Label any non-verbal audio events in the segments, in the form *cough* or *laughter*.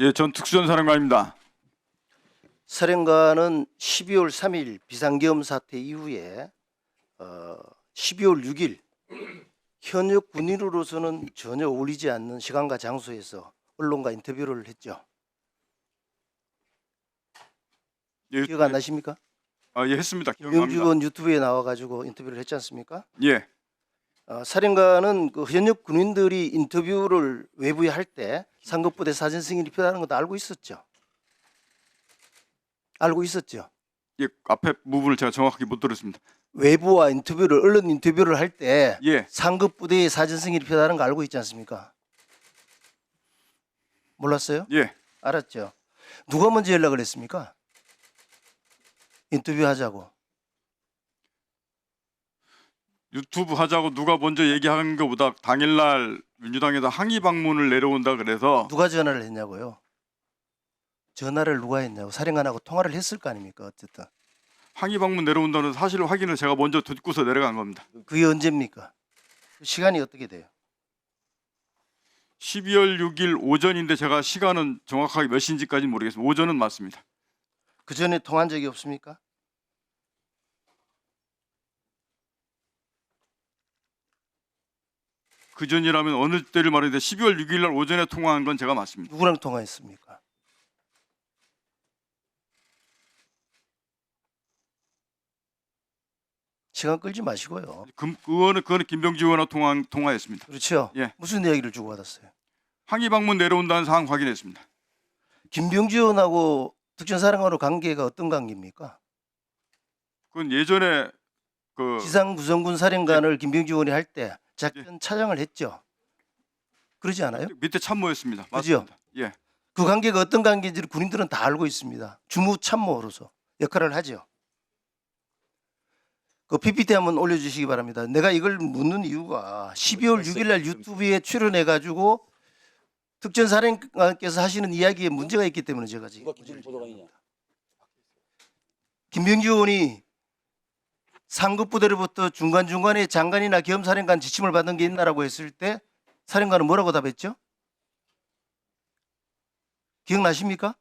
예, 전 특수전사령관입니다. 사령관은 12월 3일 비상계엄 사태 이후에 어, 12월 6일 현역 군인으로서는 전혀 어울리지 않는 시간과 장소에서 언론과 인터뷰를 했죠. 예, 기억 안 나십니까? 아, 예, 했습니다. 기억납니다. 의원 유튜브에 나와가지고 인터뷰를 했지 않습니까? 예, 어, 사령관은 그 현역 군인들이 인터뷰를 외부에 할 때 상급부대 사진 승인이 필요하는 것도 알고 있었죠. 알고 있었죠. 예, 앞에 부분을 제가 정확하게 못 들었습니다. 외부와 인터뷰를 언론 인터뷰를 할때 예, 상급 부대의 사진 승인이 필요하다는 거 알고 있지 않습니까? 몰랐어요? 예, 알았죠. 누가 먼저 연락을 했습니까? 인터뷰 하자고. 유튜브 하자고 누가 먼저 얘기한 것보다 당일날 민주당에다 항의 방문을 내려온다 그래서 누가 전화를 했냐고요? 전화를 누가 했냐고 사령관하고 통화를 했을 거 아닙니까? 어쨌든 항의 방문 내려온다는 사실 확인을 제가 먼저 듣고서 내려간 겁니다. 그게 언제입니까? 그 시간이 어떻게 돼요? 12월 6일 오전인데 제가 시간은 정확하게 몇 시인지까지는 모르겠습니다. 오전은 맞습니다. 그 전에 통한 적이 없습니까? 그 전이라면 어느 때를 말하는데 12월 6일 날 오전에 통화한 건 제가 맞습니다. 누구랑 통화했습니까? 시간 끌지 마시고요. 그, 그거는 그거는 김병지 의원과 통화 통화했습니다. 그렇죠? 예. 무슨 이야기를 주고받았어요? 항의 방문 내려온다는 사항 확인했습니다. 김병주 의원하고 특전사령관으로 관계가 어떤 관계입니까? 그건 예전에 그 지상 구성군 사령관을 김병주 의원이 할 때 작전 차장을 했죠. 그러지 않아요? 밑에 참모였습니다. 그죠? 맞습니다. 예. 그 관계가 어떤 관계인지를 군인들은 다 알고 있습니다. 주무 참모로서 역할을 하죠. 그 PPT 한번 올려주시기 바랍니다. 내가 이걸 묻는 이유가 12월 6일 날 유튜브에 출연해 가지고 특전사령관께서 하시는 이야기에 문제가 있기 때문에 제가 지금? 김병주 의원이 상급 부대로부터 중간 중간에 장관이나 겸사령관 지침을 받은 게 있나라고 했을 때 사령관은 뭐라고 답했죠? 기억나십니까?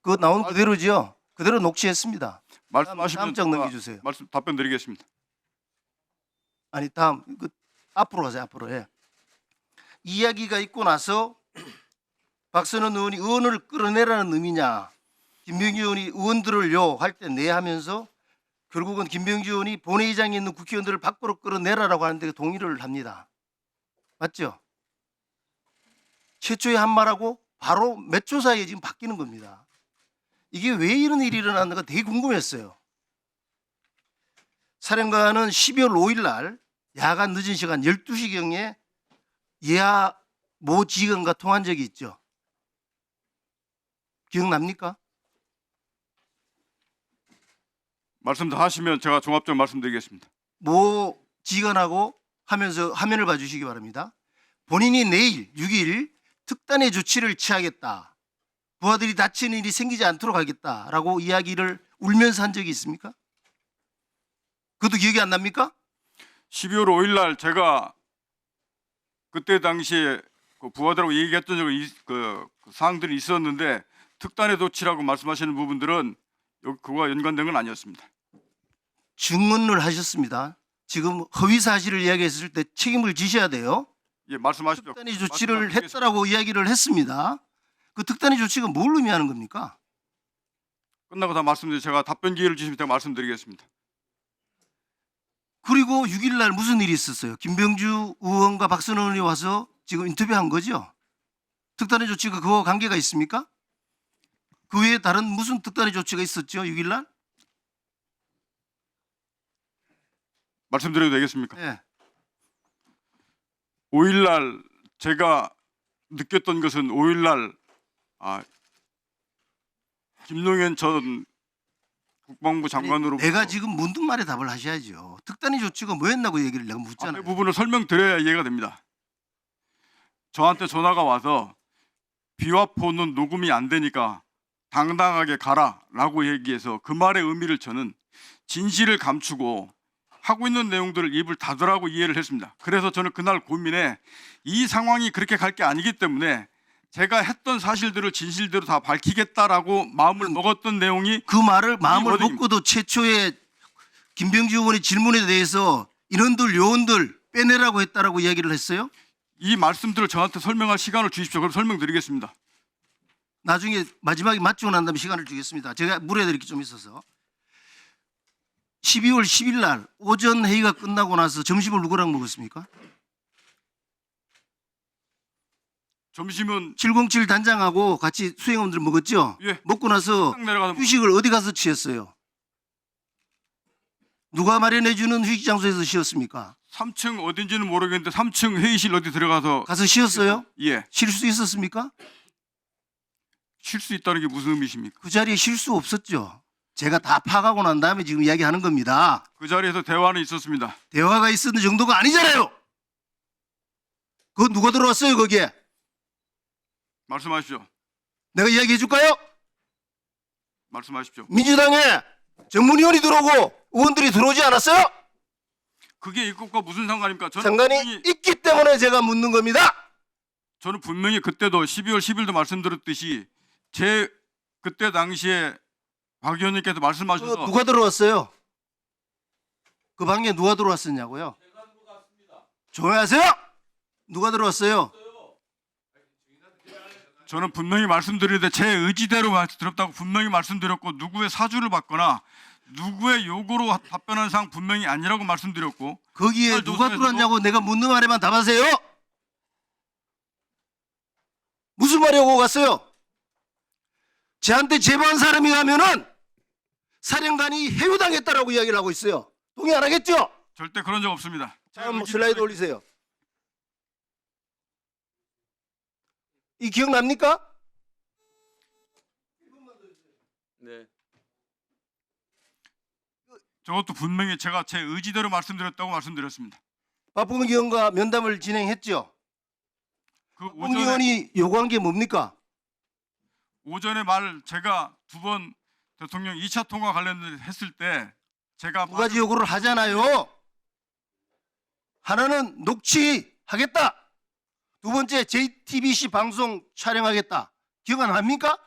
그거 나온 그대로죠. 그대로 녹취했습니다. 말씀하시면 다음 넘겨주세요. 말씀 답변 드리겠습니다. 아니 다음 그 앞으로 가세요. 앞으로 해. 이야기가 있고 나서 *clears throat* 박선원 의원이 의원을 끌어내라는 의미냐, 김병주 의원이 의원들을요 할때네 하면서 결국은 김병주 의원이 본회의장에 있는 국회의원들을 밖으로 끌어내라라고 하는데 동의를 합니다. 맞죠? 최초의 한 말하고 바로 몇 초 사이에 지금 바뀌는 겁니다. 이게 왜 이런 일이 일어났는가 되게 궁금했어요. 사령관은 12월 5일 날 야간 늦은 시간 12시경에 예하 모 지검과 통한 적이 있죠. 기억납니까? 말씀 다 하시면 제가 종합적으로 말씀드리겠습니다. 모 지검하고 하면서 화면을 봐주시기 바랍니다. 본인이 내일 6일 특단의 조치를 취하겠다. 부하들이 다치는 일이 생기지 않도록 하겠다라고 이야기를 울면서 한 적이 있습니까? 그것도 기억이 안 납니까? 12월 5일 날 제가 그때 당시에 그 부하들하고 얘기했던 있- 그, 그 사항들이 있었는데 특단의 조치라고 말씀하시는 부분들은 그거와 연관된 건 아니었습니다. 증언을 하셨습니다. 지금 허위 사실을 이야기했을 때 책임을 지셔야 돼요. 예, 말씀하십시오. 특단의 조치를. 했다라고 이야기를 했습니다. 그 특단의 조치가 뭘 의미하는 겁니까? 끝나고 다 말씀드리 제가 답변 기회를 주시면 제가 말씀드리겠습니다. 그리고 6일 날 무슨 일이 있었어요? 김병주 의원과 박선원 의원이 와서 지금 인터뷰한 거죠. 특단의 조치가 그와 관계가 있습니까? 그 외에 다른 무슨 특단의 조치가 있었죠? 6일 날? 말씀드려도 되겠습니까? 네. 5일 날 제가 느꼈던 것은 5일 날 아, 김동연 전 국방부 장관으로 내가 지금 묻는 말에 답을 하셔야죠. 특단의 조치가 뭐였나고 얘기를 내가 묻잖아요. 부분을 설명드려야 이해가 됩니다. 저한테 전화가 와서 비와포는 녹음이 안 되니까 당당하게 가라라고 얘기해서 그 말의 의미를 저는 진실을 감추고 하고 있는 내용들을 입을 닫으라고 이해를 했습니다. 그래서 저는 그날 고민에 이 상황이 그렇게 갈 게 아니기 때문에 제가 했던 사실들을 진실대로 다 밝히겠다라고 마음을 먹었던 내용이 그 말을 마음을 어디- 먹고도 최초에 김병지 의원의 질문에 대해서 인원들 요원들 빼내라고 했다라고 이야기를 했어요. 이 말씀들을 저한테 설명할 시간을 주십시오. 그럼 설명드리겠습니다. 나중에 마지막에 맞추고 난 다음에 시간을 주겠습니다. 제가 물어드릴 게좀 있어서 12월 10일 날 오전 회의가 끝나고 나서 점심을 누구랑 먹었습니까? 점심은 707 단장하고 같이 수행원들 먹었죠? 예. 먹고 나서 딱 내려가서 휴식을 어디 가서 취했어요? 누가 마련해 주는 휴식 장소에서 쉬었습니까? 3층 어딘지는 모르겠는데 3층 회의실 어디 들어가서 가서 쉬었어요? 예, 쉴 수 있었습니까? 쉴 수 있다는 게 무슨 의미십니까? 그 자리에 쉴 수 없었죠. 제가 다 파가고 난 다음에 지금 이야기하는 겁니다. 그 자리에서 대화는 있었습니다. 대화가 있었는 정도가 아니잖아요. 그거 누가 들어왔어요 거기에? 말씀하십시오. 내가 이야기해 줄까요? 말씀하십시오. 민주당에 전문위원이 들어오고 의원들이 들어오지 않았어요? 그게 이것과 무슨 상관입니까? 저는 상관이 분명히, 있기 때문에 제가 묻는 겁니다. 저는 분명히 그때도 12월 10일도 말씀드렸듯이 제 그때 당시에 박 의원님께서 그 말씀하셔서 누가 들어왔어요? 그 방에 누가 들어왔었냐고요? 조용하세요. 누가 들어왔어요? 저는 분명히 말씀드리는데 제 의지대로 말씀드렸다고 분명히 말씀드렸고 누구의 사주를 받거나 누구의 요구로 답변한 사항 분명히 아니라고 말씀드렸고 거기에 누가 들어왔냐고 내가 묻는 말에만 답하세요. 무슨 말이 오고 갔어요? 저한테 제보한 사람이 가면은 사령관이 해유당했다라고 이야기를 하고 있어요. 동의 안 하겠죠? 절대 그런 적 없습니다. 제 다음 의지대로 슬라이드 올리세요. 이 기억납니까? 네. 저것도 분명히 제가 제 의지대로 말씀드렸다고 말씀드렸습니다. 박봉기 의원과 면담을 진행했죠. 그 박봉기 오전에 의원이 요구한 게 뭡니까? 오전에 말 제가 두 번 대통령 2차 통화 관련해서 했을 때 제가 두 가지 요구를 하잖아요. 하나는 녹취하겠다. 두 번째 JTBC 방송 촬영하겠다. 기억 안 납니까?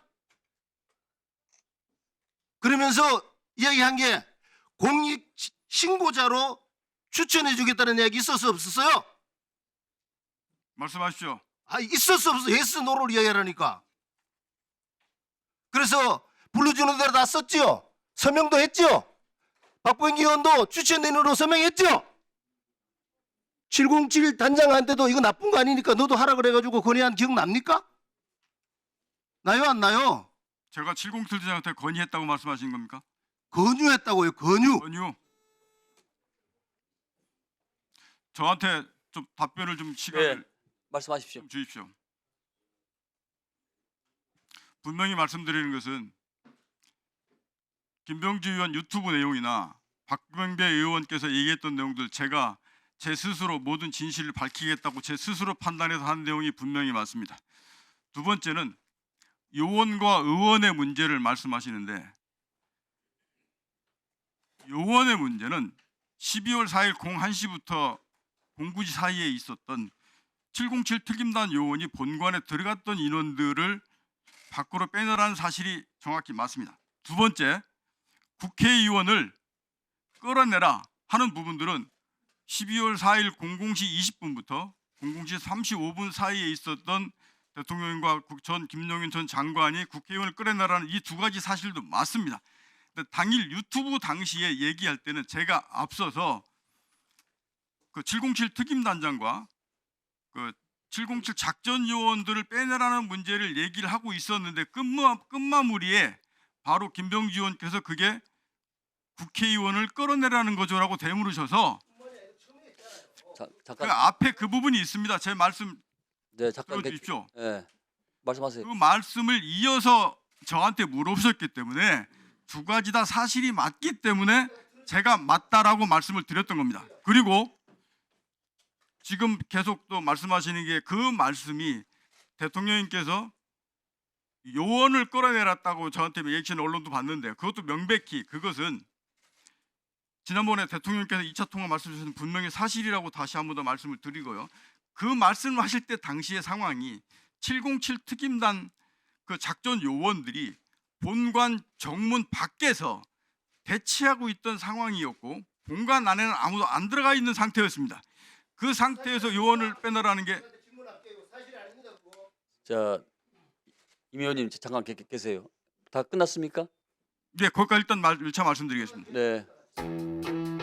그러면서 이야기한 게 공익 신고자로 추천해 주겠다는 이야기 있었어 없었어요? 말씀하십시오. 아 있었어 없어 예스 노를 이야기하라니까. 그래서 불러주는 대로 다 썼지요. 서명도 했지요. 박봉기 의원도 추천인으로 서명했죠. 707 단장한테도 이거 나쁜 거 아니니까 너도 하라 그래가지고 건의한 기억 납니까? 나요 안 나요? 제가 707 대장한테 건의했다고 말씀하신 겁니까? 건유했다고요 건유. 건의. 저한테 좀 답변을 좀 시간을 예. 말씀하십시오. 좀 주십시오. 분명히 말씀드리는 것은 김병지 의원 유튜브 내용이나 박병배 의원께서 얘기했던 내용들 제가 제 스스로 모든 진실을 밝히겠다고 제 스스로 판단해서 한 내용이 분명히 맞습니다. 두 번째는 요원과 의원의 문제를 말씀하시는데 요원의 문제는 12월 4일 01시부터 공구지 사이에 있었던 707 특임단 요원이 본관에 들어갔던 인원들을 밖으로 빼내라는 사실이 정확히 맞습니다. 두 번째, 국회의원을 끌어내라 하는 부분들은 12월 4일 00시 20분부터 00시 35분 사이에 있었던 대통령과 국- 전 김용인 전 장관이 국회의원을 끌어내라는 이 두 가지 사실도 맞습니다. 당일 유튜브 당시에 얘기할 때는 제가 앞서서 그 707 특임단장과 그 707 작전 요원들을 빼내라는 문제를 얘기를 하고 있었는데 끝마, 끝마무리에 바로 김병지 의원께서 그게 국회의원을 끌어내라는 거죠라고 대물으셔서 자, 그 잠깐. 앞에 그 부분이 있습니다. 제 말씀 네, 잠깐. 개- 들어주십시오. 예. 말씀하세요. 그 말씀을 이어서 저한테 물어보셨기 때문에 두 가지 다 사실이 맞기 때문에 제가 맞다라고 말씀을 드렸던 겁니다. 그리고 지금 계속 또 말씀하시는 게 그 말씀이 대통령님께서 요원을 끌어내렸다고 저한테 리액션 언론도 봤는데 그것도 명백히 그것은 지난번에 대통령께서 2차 통화 말씀 주신 분명히 사실이라고 다시 한 번 더 말씀을 드리고요. 그 말씀을 하실 때 당시의 상황이 707 특임단 그 작전 요원들이 본관 정문 밖에서 대치하고 있던 상황이었고 본관 안에는 아무도 안 들어가 있는 상태였습니다. 그 상태에서 요원을 빼내라는 게 자, 임 의원님 잠깐 계, 계세요. 다 끝났습니까? 네, 거기까지 일단 말, 1차 말씀드리겠습니다. 네.